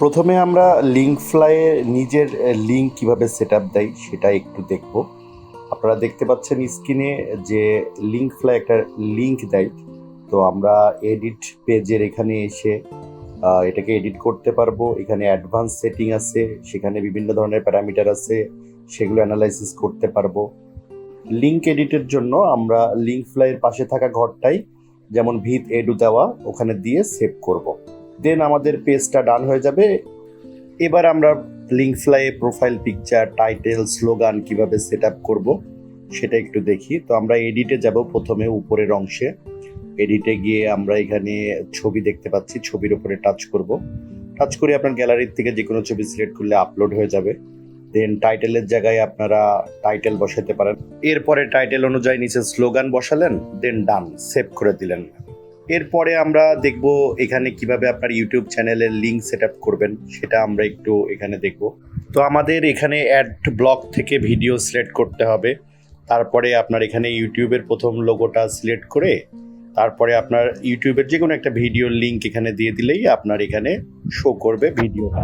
প্রথমে আমরা লিঙ্ক ফ্লাইয়ে নিজের লিঙ্ক কীভাবে সেট আপ দেয় সেটা একটু দেখব। আপনারা দেখতে পাচ্ছেন স্ক্রিনে যে লিঙ্ক ফ্লাই একটা লিঙ্ক দেয়। তো আমরা এডিট পেজের এখানে এসে এটাকে এডিট করতে পারব। এখানে অ্যাডভান্স সেটিং আছে, সেখানে বিভিন্ন ধরনের প্যারামিটার আছে, সেগুলো অ্যানালাইসিস করতে পারব। লিঙ্ক এডিটের জন্য আমরা লিঙ্ক ফ্লাইয়ের পাশে থাকা ঘরটাই, যেমন ভিত এডু দেওয়া, ওখানে দিয়ে সেভ করব। দেন আমাদের পেজটা ডান হয়ে যাবে। এবার আমরা লিঙ্ক ফ্লাইয়ে প্রোফাইল পিকচার টাইটেল স্লোগান কীভাবে সেট আপ করব সেটা একটু দেখি। তো আমরা এডিটে যাব প্রথমে উপরের অংশে। এডিটে গিয়ে আমরা এখানে ছবি দেখতে পাচ্ছি, ছবির উপরে টাচ করব। টাচ করে আপনার গ্যালারির থেকে যে কোনো ছবি সিলেক্ট করলে আপলোড হয়ে যাবে। দেন টাইটেলের জায়গায় আপনারা টাইটেল বসাতে পারেন। এরপরে টাইটেল অনুযায়ী নিচে স্লোগান বসালেন দেন ডান সেভ করে দিলেন। এরপরে আমরা দেখব এখানে কীভাবে আপনার ইউটিউব চ্যানেলের লিঙ্ক সেট আপ করবেন, সেটা আমরা একটু এখানে দেখব। তো আমাদের এখানে অ্যাড ব্লক থেকে ভিডিও সিলেক্ট করতে হবে। তারপরে আপনার এখানে ইউটিউবের প্রথম লোগোটা সিলেক্ট করে, তারপরে আপনার ইউটিউবের যে কোনো একটা ভিডিওর লিঙ্ক এখানে দিয়ে দিলেই আপনার এখানে শো করবে ভিডিওটা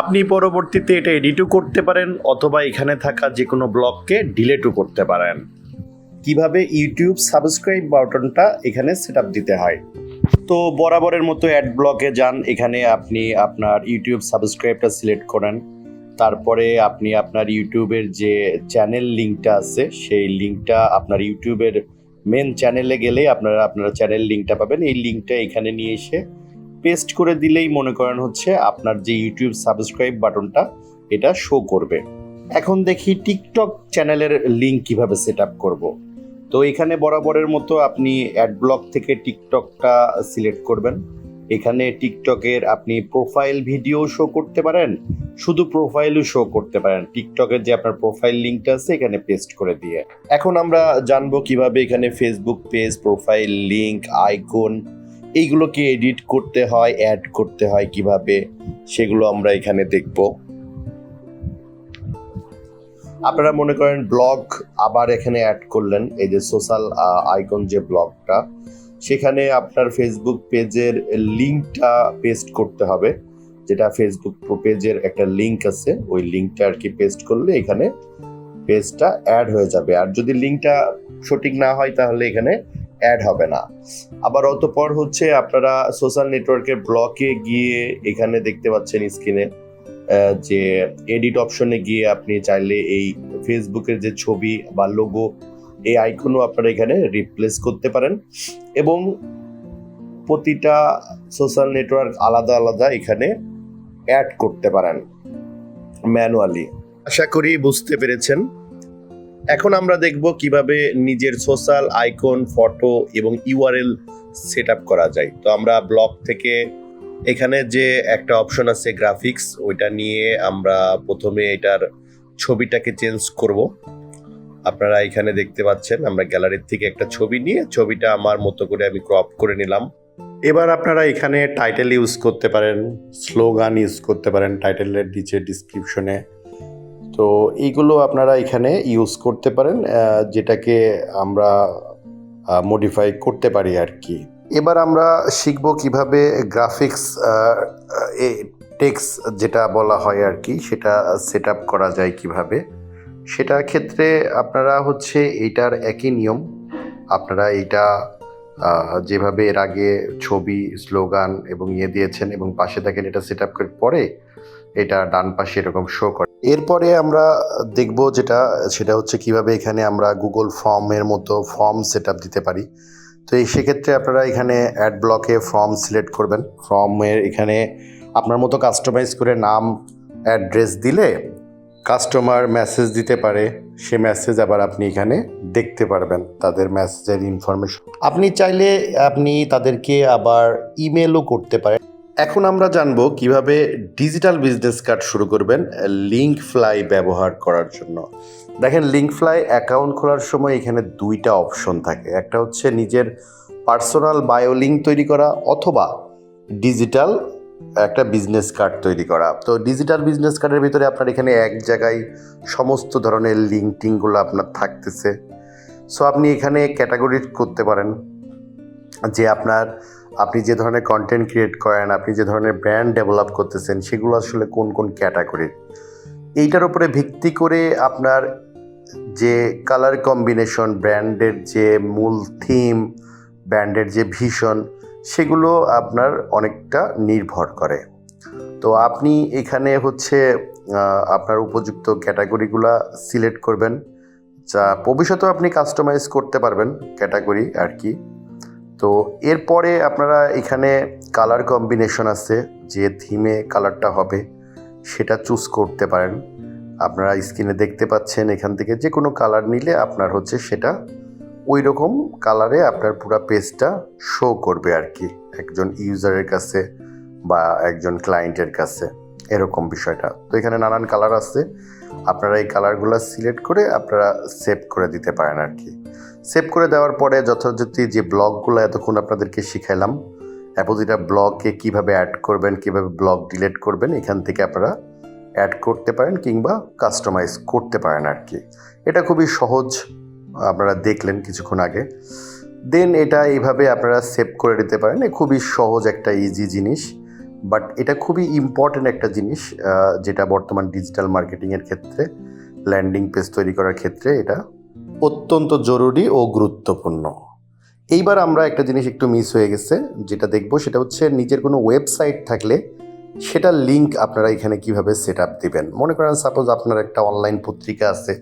আপনি পরবর্তীতে এটা এডিটও করতে পারেন, অথবা এখানে থাকা যে কোনো ব্লগকে ডিলেটও করতে পারেন। কীভাবে ইউটিউব সাবস্ক্রাইব বাটনটা এখানে সেট দিতে হয়। তো বরাবরের মতো অ্যাড ব্লকে যান, এখানে আপনি আপনার ইউটিউব সাবস্ক্রাইবটা সিলেক্ট করেন। তারপরে আপনি আপনার ইউটিউবের যে চ্যানেল লিঙ্কটা আছে, সেই লিঙ্কটা আপনার ইউটিউবের মেন চ্যানেলে গেলে আপনারা আপনারা চ্যানেল লিঙ্কটা পাবেন। এই লিঙ্কটা এখানে নিয়ে এসে পেস্ট করে দিলেই মনে করেন হচ্ছে আপনার যে ইউটিউব সাবস্ক্রাইব বাটনটা এটা শো করবে। এখন দেখি টিকটক চ্যানেলের লিঙ্ক কীভাবে সেট আপ করব। তো এখানে বরাবরের মতো আপনি অ্যাড ব্লক থেকে টিকটকটা সিলেক্ট করবেন। এখানে টিকটকের আপনি প্রোফাইল ভিডিও শো করতে পারেন, শুধু প্রোফাইলও শো করতে পারেন। টিকটকের যে আপনার প্রোফাইল লিঙ্কটা আছে, এখানে পেস্ট করে দিয়ে। এখন আমরা জানব কীভাবে এখানে Facebook page profile link icon এইগুলোকে এডিট করতে হয় অ্যাড করতে হয় কীভাবে, সেগুলো আমরা এখানে দেখব। আপনারা মনে করেন ব্লগ আবার এখানে অ্যাড করলেন, এই যে সোশ্যাল আইকন যে ব্লগটা, সেখানে আপনার ফেসবুক পেজের লিঙ্কটা পেস্ট করতে হবে। যেটা ফেসবুক পেজের একটা লিঙ্ক আছে, ওই লিঙ্কটা আর কি পেস্ট করলে এখানে পেজটা অ্যাড হয়ে যাবে। আর যদি লিঙ্কটা সঠিক না হয়, তাহলে এখানে অ্যাড হবে না। আবার অতপর হচ্ছে আপনারা সোশ্যাল নেটওয়ার্কের ব্লকে গিয়ে এখানে দেখতে পাচ্ছেন স্ক্রিনে যে এডিট অপশনে গিয়ে আপনি চাইলে এই ফেসবুকের যে ছবি বা লোগো এই আইকনও আপনারা এখানে রিপ্লেস করতে পারেন। এবং প্রতিটা সোশ্যাল নেটওয়ার্ক আলাদা আলাদা এখানে অ্যাড করতে পারেন ম্যানুয়ালি আশা করি বুঝতে পেরেছেন। এখন আমরা দেখব কীভাবে নিজের সোশ্যাল আইকন ফটো এবং ইউআরএল সেট করা যায়। তো আমরা ব্লগ থেকে এখানে যে একটা অপশন আছে গ্রাফিক্স ওইটা নিয়ে আমরা প্রথমে এটার ছবিটাকে চেঞ্জ করব। আপনারা এখানে দেখতে পাচ্ছেন, আমরা গ্যালারির থেকে একটা ছবি নিয়ে ছবিটা আমার মতো করে আমি ক্রপ করে নিলাম। এবার আপনারা এখানে টাইটেল ইউজ করতে পারেন স্লোগান ইউজ করতে পারেন টাইটেলের নিচে ডিসক্রিপশনে তো এইগুলো আপনারা এখানে ইউজ করতে পারেন যেটাকে আমরা মডিফাই করতে পারি আর কি। এবার আমরা শিখব কীভাবে গ্রাফিক্স এ টেক্স যেটা বলা হয় আর কি, সেটা সেট আপ করা যায় কীভাবে। সেটার ক্ষেত্রে আপনারা হচ্ছে এইটার একই নিয়ম। আপনারা এইটা যেভাবে এর আগে ছবি, স্লোগান এবং ইয়ে দিয়েছেন এবং পাশে দেখেন এটা সেট আপ করে পরে এটা ডান পাশে এরকম শো করে। এরপরে আমরা দেখব যেটা, সেটা হচ্ছে কীভাবে এখানে আমরা গুগল ফর্মের মতো ফর্ম সেট দিতে পারি। তো এই সেক্ষেত্রে আপনারা এখানে অ্যাড ব্লকে ফর্ম সিলেক্ট করবেন। ফর্মের এখানে আপনার মতো কাস্টমাইজ করে নাম অ্যাড্রেস দিলে কাস্টমার মেসেজ দিতে পারে। সে মেসেজ আবার আপনি এখানে দেখতে পারবেন তাদের মেসেজের ইনফরমেশন আপনি চাইলে আপনি তাদেরকে আবার ইমেলও করতে পারেন। এখন আমরা জানব কীভাবে ডিজিটাল বিজনেস কার্ড শুরু করবেন লিঙ্ক ফ্লাই ব্যবহার করার জন্য। দেখেন লিঙ্ক ফ্লাই অ্যাকাউন্ট খোলার সময় এখানে দুইটা অপশন থাকে। একটা হচ্ছে নিজের পার্সোনাল বায়ো লিঙ্ক তৈরি করা অথবা ডিজিটাল একটা বিজনেস কার্ড তৈরি করা। তো ডিজিটাল বিজনেস কার্ডের ভিতরে আপনার এখানে এক জায়গায় সমস্ত ধরনের লিঙ্ক টিঙ্কগুলো আপনার থাকতেছে। সো আপনি এখানে ক্যাটাগরি করতে পারেন। যে আপনার, আপনি যে ধরনের কন্টেন্ট ক্রিয়েট করেন, আপনি যে ধরনের ব্র্যান্ড ডেভেলপ করতেছেন, সেগুলো আসলে কোন কোন ক্যাটাগরির এইটার উপরে ভিত্তি করে আপনার যে কালার কম্বিনেশন ব্র্যান্ডের যে মূল থিম ব্র্যান্ডের যে ভিশন সেগুলো আপনার অনেকটা নির্ভর করে। তো আপনি এখানে হচ্ছে আপনার উপযুক্ত ক্যাটাগরিগুলো সিলেক্ট করবেন, যা ভবিষ্যতেও আপনি কাস্টমাইজ করতে পারবেন ক্যাটাগরি আর কি। তো এরপরে আপনারা এখানে কালার কম্বিনেশন আছে, যে থিমে কালারটা হবে, সেটা চুজ করতে পারেন। আপনারা স্ক্রিনে দেখতে পাচ্ছেন এখান থেকে যে কোনো কালার নিলে আপনার হচ্ছে সেটা ওই রকম কালারে আপনার পুরো পেজটা শো করবে আর কি, একজন ইউজারের কাছে বা একজন ক্লায়েন্টের কাছে, এরকম বিষয়টা। তো এখানে নানান কালার আছে, আপনারা এই কালারগুলো সিলেক্ট করে আপনারা সেভ করে দিতে পারেন আর কি। সেভ করে দেওয়ার পরে যথাযথ যে ব্লগগুলো এতক্ষণ আপনাদেরকে শিখাইলাম প্রতিটা ব্লগকে কীভাবে অ্যাড করবেন, কীভাবে ব্লগ ডিলেট করবেন, এখান থেকে আপনারা অ্যাড করতে পারেন কিংবা কাস্টমাইজ করতে পারেন আর কি। এটা খুবই সহজ, আপনারা দেখলেন কিছুক্ষণ আগে। দেন এটা এইভাবে আপনারা সেভ করে দিতে পারেন। খুবই সহজ একটা ইজি জিনিস বাট এটা খুবই ইম্পর্ট্যান্ট একটা জিনিস যেটা বর্তমান ডিজিটাল মার্কেটিংয়ের ক্ষেত্রে ল্যান্ডিং পেজ তৈরি করার ক্ষেত্রে এটা অত্যন্ত জরুরি ও গুরুত্বপূর্ণ। এইবার আমরা একটা জিনিস একটু মিস হয়ে গেছে, যেটা দেখব সেটা হচ্ছে নিজের কোনো ওয়েবসাইট থাকলে সেটার লিঙ্ক আপনারা এখানে কীভাবে সেট আপ দেবেন? মনে করেন সাপোজ আপনার একটা অনলাইন পত্রিকা আছে,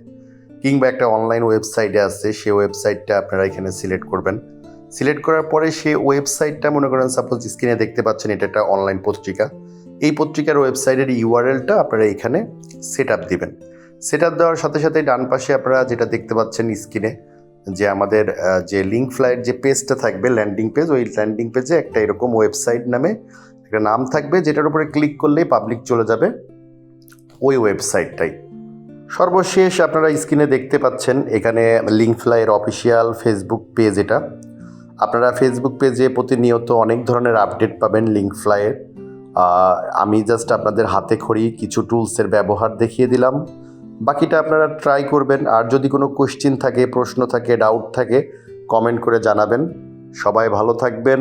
কিংবা একটা অনলাইন ওয়েবসাইটে আছে, সেই ওয়েবসাইটটা আপনারা এখানে সিলেক্ট করবেন। সিলেক্ট করার পরে সেই ওয়েবসাইটটা মনে করেন সাপোজ স্ক্রিনে দেখতে পাচ্ছেন, এটা একটা অনলাইন পত্রিকা। এই পত্রিকার ওয়েবসাইটের ইউআরএলটা আপনারা এখানে সেট আপ দেবেন। সেট আপ দেওয়ার সাথে সাথে ডান পাশে আপনারা যেটা দেখতে পাচ্ছেন স্ক্রিনে যে আমাদের যে লিঙ্ক ফ্লাইট যে পেজটা থাকবে ল্যান্ডিং পেজ ওই ল্যান্ডিং পেজে একটা এরকম ওয়েবসাইট নামে একটা নাম থাকবে যেটার উপরে ক্লিক করলেই পাবলিক চলে যাবে ওই ওয়েবসাইটটাই সর্বশেষ আপনারা স্ক্রিনে দেখতে পাচ্ছেন এখানে লিঙ্ক ফ্লাইয়ের অফিসিয়াল ফেসবুক পেজ এটা। আপনারা ফেসবুক পেজে প্রতিনিয়ত অনেক ধরনের আপডেট পাবেন লিঙ্ক ফ্লাইয়ের আমি জাস্ট আপনাদের হাতে খড়ি, কিছু টুলসের ব্যবহার দেখিয়ে দিলাম। বাকিটা আপনারা ট্রাই করবেন। আর যদি কোনো কোশ্চিন থাকে, প্রশ্ন থাকে ডাউট থাকে কমেন্ট করে জানাবেন। সবাই ভালো থাকবেন।